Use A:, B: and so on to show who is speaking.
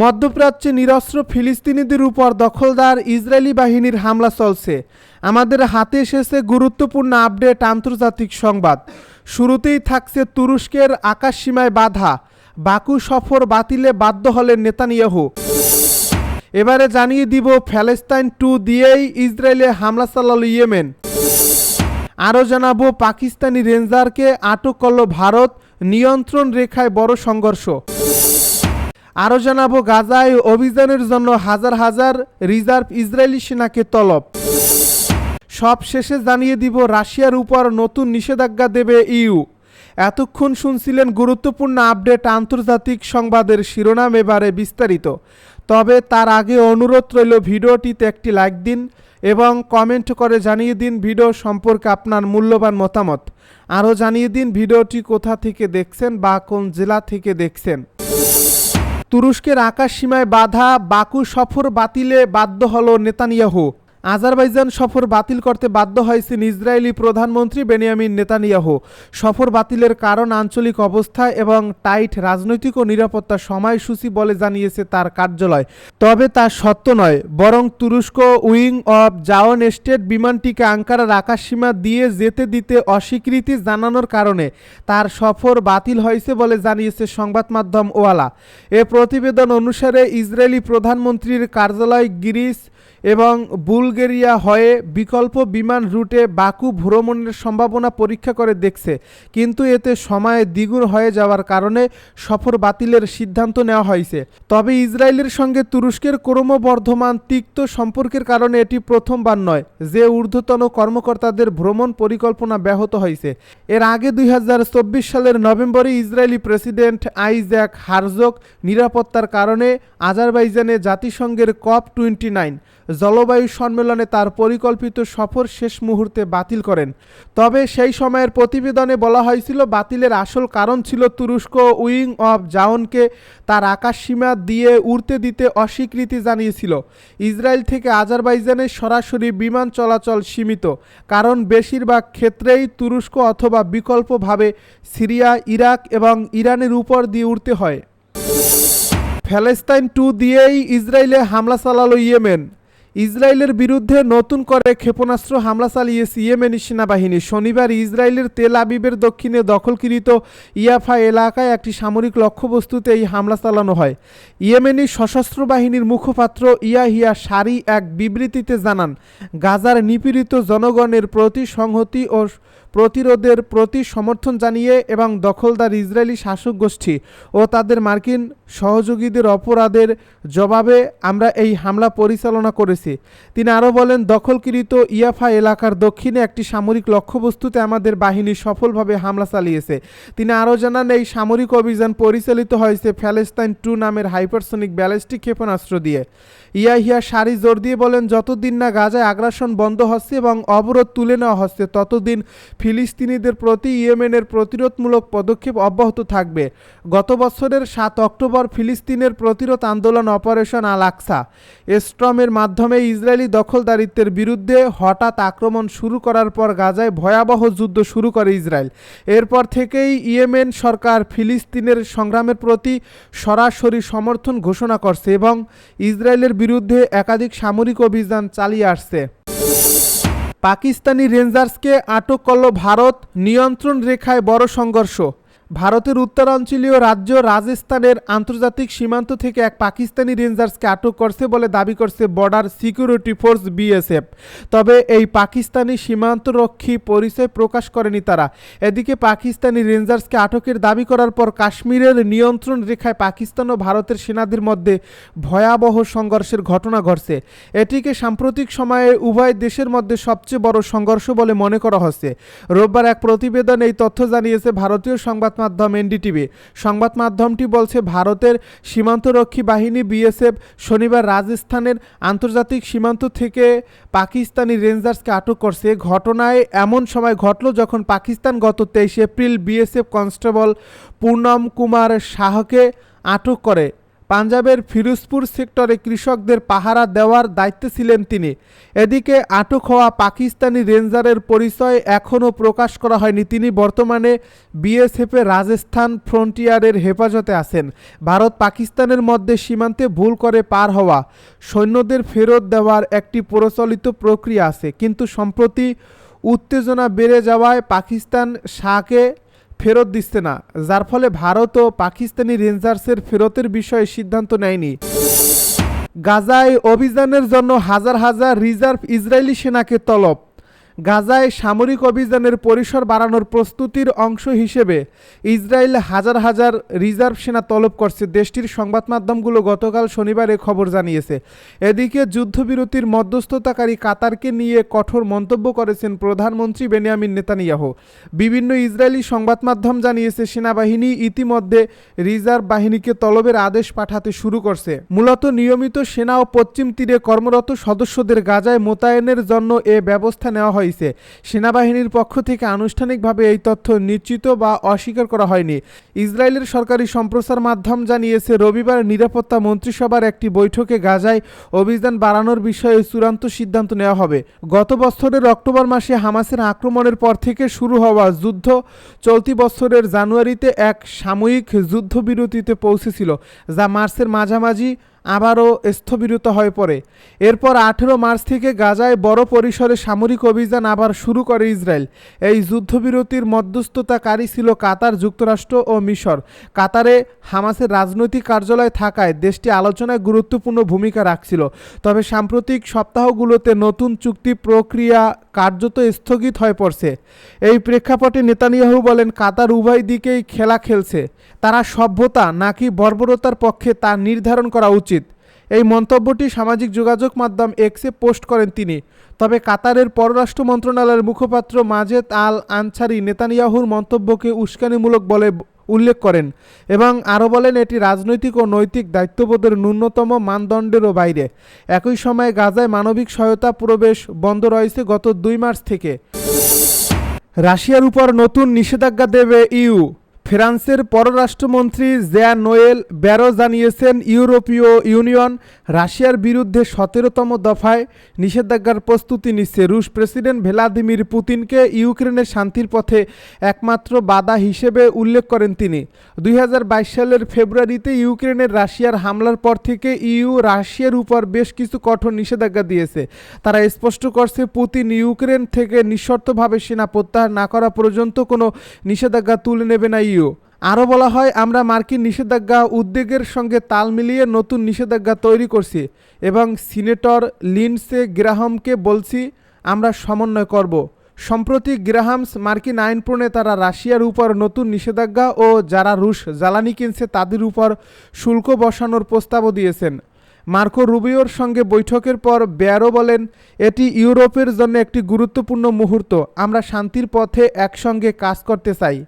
A: মধ্যপ্রাচ্যে নিরস্ত্র ফিলিস্তিনিদের উপর দখলদার ইসরায়েলি বাহিনীর হামলা চলছে আমাদের হাতে এসেছে গুরুত্বপূর্ণ আপডেট আন্তর্জাতিক সংবাদ শুরুতেই থাকছে তুরস্কের আকাশসীমায় বাধা বাকু সফর বাতিলে বাধ্য হলেন নেতানিয়াহু এবারে জানিয়ে দিব ফ্যালেস্তাইন টু দিয়েই ইসরায়েলে হামলা চালাল ইয়েমেন আরও জানাবো পাকিস্তানি রেঞ্জারকে আটক করল ভারত নিয়ন্ত্রণ রেখায় বড় সংঘর্ষ আরও জানাবো গাজায় অভিযানের জন্য হাজার হাজার রিজার্ভ ইসরায়েলি সেনাকে তলব সব শেষে জানিয়ে দিব রাশিয়ার উপর নতুন নিষেধাজ্ঞা দেবে ইউ এতক্ষণ শুনছিলেন গুরুত্বপূর্ণ আপডেট আন্তর্জাতিক সংবাদের শিরোনাম এবারে বিস্তারিত তবে তার আগে অনুরোধ রইল ভিডিওটিতে একটি লাইক দিন এবং কমেন্ট করে জানিয়ে দিন ভিডিও সম্পর্কে আপনার মূল্যবান মতামত আরও জানিয়ে দিন ভিডিওটি কোথা থেকে দেখছেন বা কোন জেলা থেকে দেখছেন তুরস্কের আকাশ সীমায় বাধা বাকু সফর বাতিলে বাধ্য হল নেতানিয়াহু আজারবাইজান সফর বাতিল করতে বাধ্য হয়েছেন ইসরায়েলি প্রধানমন্ত্রী বেনিয়ামিন নেতানিয়াহু সফর বাতিলের কারণ আঞ্চলিক অবস্থা এবং টাইট রাজনৈতিক ও নিরাপত্তা সময়সূচি বলে জানিয়েছে তার কার্যালয় তবে তা সত্য নয় বরং তুরস্ক উইং অব জাওন স্টেট বিমানটিকে আঙ্কারার আকাশসীমা দিয়ে যেতে দিতে অস্বীকৃতি জানানোর কারণে তার সফর বাতিল হয়েছে বলে জানিয়েছে সংবাদ মাধ্যম ওয়ালা এ প্রতিবেদন অনুসারে ইসরায়েলি প্রধানমন্ত্রীর কার্যালয় গ্রিস এবং বুলগেরিয়া হয়ে বিকল্প বিমান রুটে বাকু ভ্রমণের সম্ভাবনা পরীক্ষা করে দেখছে কিন্তু এতে সময় দ্বিগুণ হয়ে যাওয়ার কারণে সফর বাতিলের সিদ্ধান্ত নেওয়া হয়েছে তবে ইসরায়েলের সঙ্গে তুরস্কের ক্রমবর্ধমান তিক্ত সম্পর্কের কারণে এটি প্রথমবার নয় যে ঊর্ধ্বতন কর্মকর্তাদের ভ্রমণ পরিকল্পনা ব্যাহত হয়েছে এর আগে দুই সালের নভেম্বরে ইসরায়েলি প্রেসিডেন্ট আইজ্যাক হারজক নিরাপত্তার কারণে আজারবাইজানে জাতিসংঘের কপ টোয়েন্টি নাইন জলবায়ু সম্মেলনে তার পরিকল্পিত সফর শেষ মুহূর্তে বাতিল করেন তবে সেই সময়ের প্রতিবেদনে বলা হয়েছিল বাতিলের আসল কারণ ছিল তুরস্ক উইং অফ জাওনকে তার আকাশসীমা দিয়ে উড়তে দিতে অস্বীকৃতি জানিয়েছিল ইসরায়েল থেকে আজারবাইজানে সরাসরি বিমান চলাচল সীমিত কারণ বেশিরভাগ ক্ষেত্রেই তুরস্ক অথবা বিকল্পভাবে সিরিয়া ইরাক এবং ইরানের উপর দিয়ে উঠতে হয় প্যালেস্তাইন টু দিয়েই ইসরায়েলে হামলা চালালো ইয়েমেন ইসরায়েলের বিরুদ্ধে নতুন করে ক্ষেপণাস্ত্র হামলা চালিয়েছে ইয়েমেনি সেনাবাহিনী শনিবার ইসরায়েলের তেল আবিবের দক্ষিণে দখলকৃত ইয়াফা এলাকায় একটি সামরিক লক্ষ্যবস্তুতে এই হামলা চালানো হয় ইয়েমেনি সশস্ত্র বাহিনীর মুখপাত্র ইয়াহিয়া সারি এক বিবৃতিতে জানান গাজার নিপীড়িত জনগণের প্রতি সংহতি ও প্রতিরোধের প্রতি সমর্থন জানিয়ে এবং দখলদার ইসরায়েলি শাসক গোষ্ঠী ও তাদের মার্কিন সহযোগীদের অপরাধের জবাবে আমরা এই হামলা পরিচালনা করেছি তিনি আরও বলেন দখলকৃত ইয়াফা এলাকার দক্ষিণে একটি সামরিক লক্ষ্যবস্তুতে আমাদের বাহিনী সফলভাবে হামলা চালিয়েছে তিনি আরও জানান এই সামরিক অভিযান পরিচালিত হয়েছে ফ্যালেস্তাইন টু নামের হাইপারসনিক ব্যালিস্টিক ক্ষেপণাস্ত্র দিয়ে ইয়াহিয়া সারি জোর দিয়ে বলেন যতদিন না গাজায় আগ্রাসন বন্ধ হচ্ছে এবং অবরোধ তুলে নেওয়া হচ্ছে ততদিন ফিলিস্তিনিদের প্রতি ইয়েমেনের প্রতিরোধমূলক পদক্ষেপ অব্যাহত থাকবে গত বছরের সাত অক্টোবর ফিলিস্তিনের প্রতিরোধ আন্দোলন অপারেশন আল আকসা স্ট্রমের মাধ্যমে ইসরায়েলি দখলদারিত্বের বিরুদ্ধে হঠাৎ আক্রমণ শুরু করার পর গাজায় ভয়াবহ যুদ্ধ শুরু করে ইসরায়েল এরপর থেকেই ইয়েমেন সরকার ফিলিস্তিনের সংগ্রামের প্রতি সরাসরি সমর্থন ঘোষণা করছে এবং ইসরায়েলের বিরুদ্ধে একাধিক সামরিক অভিযান চালিয়ে আসছে পাকিস্তানি রেঞ্জার্সকে আটক করল ভারত নিয়ন্ত্রণ রেখায় বড় সংঘর্ষ ভারতের উত্তরাঞ্চলীয় রাজ্য রাজস্থানের আন্তর্জাতিক সীমান্ত থেকে এক পাকিস্তানি রেঞ্জার্সকে আটক করছে বলে দাবি করছে বর্ডার সিকিউরিটি ফোর্স বিএসএফ তবে এই পাকিস্তানি সীমান্তরক্ষী পরিচয় প্রকাশ করেনি তারা এদিকে পাকিস্তানি রেঞ্জার্সকে আটকের দাবি করার পর কাশ্মীরের নিয়ন্ত্রণ রেখায় পাকিস্তান ও ভারতের সেনাদের মধ্যে ভয়াবহ সংঘর্ষের ঘটনা ঘটছে এটিকে সাম্প্রতিক সময়ে উভয় দেশের মধ্যে সবচেয়ে বড় সংঘর্ষ বলে মনে করা হচ্ছে রোববার এক প্রতিবেদন এই তথ্য জানিয়েছে ভারতীয় সংবাদ সংবাদমাধ্যম এনডিটিভি সংবাদ মাধ্যমটি বলছে ভারতের সীমান্তরক্ষী বাহিনী বিএসএফ শনিবার রাজস্থানের আন্তর্জাতিক সীমান্ত থেকে পাকিস্তানি রেঞ্জার্সকে আটক করছে ঘটনায় এমন সময় ঘটল যখন পাকিস্তান গত তেইশ April BSF constable Purnam Kumar শাহকে আটক করে পাঞ্জাবের ফিরোজপুর সেক্টরে কৃষকদের পাহারা দেওয়ার দায়িত্বে ছিলেন তিনি এদিকে আটক হওয়া পাকিস্তানি রেঞ্জারের পরিচয় এখনও প্রকাশ করা হয়নি তিনি বর্তমানে বিএসএফে রাজস্থান ফ্রন্টিয়ারের হেফাজতে আছেন ভারত পাকিস্তানের মধ্যে সীমান্তে ভুল করে পার হওয়া সৈন্যদের ফেরত দেওয়ার একটি প্রচলিত প্রক্রিয়া আছে কিন্তু সম্প্রতি উত্তেজনা বেড়ে যাওয়ায় পাকিস্তান শাহকে ফেরত দিচ্ছে না যার ফলে ভারত ও পাকিস্তানি রেঞ্জার্সের ফেরতের বিষয়ে সিদ্ধান্ত নেয়নি গাজায় অভিযানের জন্য হাজার হাজার রিজার্ভ ইসরায়েলি সেনাকে তলব গাজায় সামরিক অভিযানের পরিসর বাড়ানোর প্রস্তুতির অংশ হিসেবে ইসরায়েল হাজার হাজার রিজার্ভ সেনা তলব করছে দেশটির সংবাদ মাধ্যমগুলো গতকাল শনিবার এ খবর জানিয়েছে এদিকে যুদ্ধবিরতির মধ্যস্থতাকারী কাতারকে নিয়ে কঠোর মন্তব্য করেছেন প্রধানমন্ত্রী বেনিয়ামিন নেতানিয়াহ বিভিন্ন ইসরায়েলি সংবাদ মাধ্যম জানিয়েছে সেনাবাহিনী ইতিমধ্যে রিজার্ভ বাহিনীকে তলবের আদেশ পাঠাতে শুরু করছে মূলত নিয়মিত সেনা ও পশ্চিম তীরে কর্মরত সদস্যদের গাজায় মোতায়েনের জন্য এ ব্যবস্থা নেওয়া হয় হয়েছে সেনাবাহিনীর পক্ষ থেকে আনুষ্ঠানিকভাবে এই তথ্য নিশ্চিত বা অস্বীকার করা হয়নি ইসরায়েলের সরকারি সম্প্রচার মাধ্যম জানিয়েছে রবিবার নিরাপত্তা মন্ত্রিসভার একটি বৈঠকে গাজায় অভিযান বাড়ানোর বিষয়ে চূড়ান্ত সিদ্ধান্ত নেওয়া হবে গত বছরের অক্টোবর মাসে হামাসের আক্রমণের পর থেকে শুরু হওয়া যুদ্ধ চলতি বছরের জানুয়ারিতে এক সাময়িক যুদ্ধবিরতিতে পৌঁছেছিল যা মার্চের মাঝামাঝি আবারও স্থবিরত হয়ে পড়ে এরপর আঠেরো মার্চ থেকে গাজায় বড় পরিসরে সামরিক অভিযান আবার শুরু করে ইসরায়েল এই যুদ্ধবিরতির মধ্যস্থতাকারী ছিল কাতার যুক্তরাষ্ট্র ও মিশর কাতারে হামাসের রাজনৈতিক কার্যালয় থাকায় দেশটি আলোচনায় গুরুত্বপূর্ণ ভূমিকা রাখছিল তবে সাম্প্রতিক সপ্তাহগুলোতে নতুন চুক্তি প্রক্রিয়া কার্যত স্থগিত হয়ে পড়ছে এই প্রেক্ষাপটে নেতানিয়াহু বলেন কাতার উভয় দিকেই খেলা খেলছে তারা সভ্যতা নাকি বর্বরতার পক্ষে তা নির্ধারণ করা উচিত এই মন্তব্যটি সামাজিক যোগাযোগ মাধ্যম এক্সে পোস্ট করেন তিনি তবে কাতারের পররাষ্ট্র মন্ত্রণালয়ের মুখপাত্র মাজেদ আল আনসারি নেতানিয়াহুর মন্তব্যকে উস্কানিমূলক বলে উল্লেখ করেন এবং আরও বলেন এটি রাজনৈতিক ও নৈতিক দায়িত্ববোধের ন্যূনতম মানদণ্ডেরও বাইরে একই সময়ে গাজায় মানবিক সহায়তা প্রবেশ বন্ধ রয়েছে গত দুই মার্চ থেকে রাশিয়ার উপর নতুন নিষেধাজ্ঞা দেবে ইউ ফ্রান্সের পররাষ্ট্রমন্ত্রী জ্যা নোয়েল ব্যারো জানিয়েছেন ইউরোপীয় ইউনিয়ন রাশিয়ার বিরুদ্ধে সতেরোতম দফায় নিষেধাজ্ঞার প্রস্তুতি নিচ্ছে রুশ প্রেসিডেন্ট ভ্লাদিমির পুতিনকে ইউক্রেনের শান্তির পথে একমাত্র বাধা হিসেবে উল্লেখ করেন তিনি দুই সালের ফেব্রুয়ারিতে ইউক্রেনের রাশিয়ার হামলার পর থেকে ইউ রাশিয়ার উপর বেশ কিছু কঠোর নিষেধাজ্ঞা দিয়েছে তারা স্পষ্ট করছে পুতিন ইউক্রেন থেকে নিঃশর্তভাবে সেনা প্রত্যাহার না করা পর্যন্ত কোনো নিষেধাজ্ঞা তুলে নেবে না ইউ ভিডিও আরও বলা হয় আমরা মার্কিন নিষেধাজ্ঞা উদ্বেগের সঙ্গে তাল মিলিয়ে নতুন নিষেধাজ্ঞা তৈরি করছি এবং সিনেটর লিন্সে গ্রাহামকে বলছি আমরা সমন্বয় করব সম্প্রতি গ্রাহামস মার্কিন আইন প্রণে তারা রাশিয়ার উপর নতুন নিষেধাজ্ঞা ও যারা রুশ জ্বালানি কিনছে তাদের উপর শুল্ক বসানোর প্রস্তাবও দিয়েছেন মার্কো রুবিওর সঙ্গে বৈঠকের পর ব্যারো বলেন এটি ইউরোপের জন্য একটি গুরুত্বপূর্ণ মুহূর্ত আমরা শান্তির পথে একসঙ্গে কাজ করতে চাই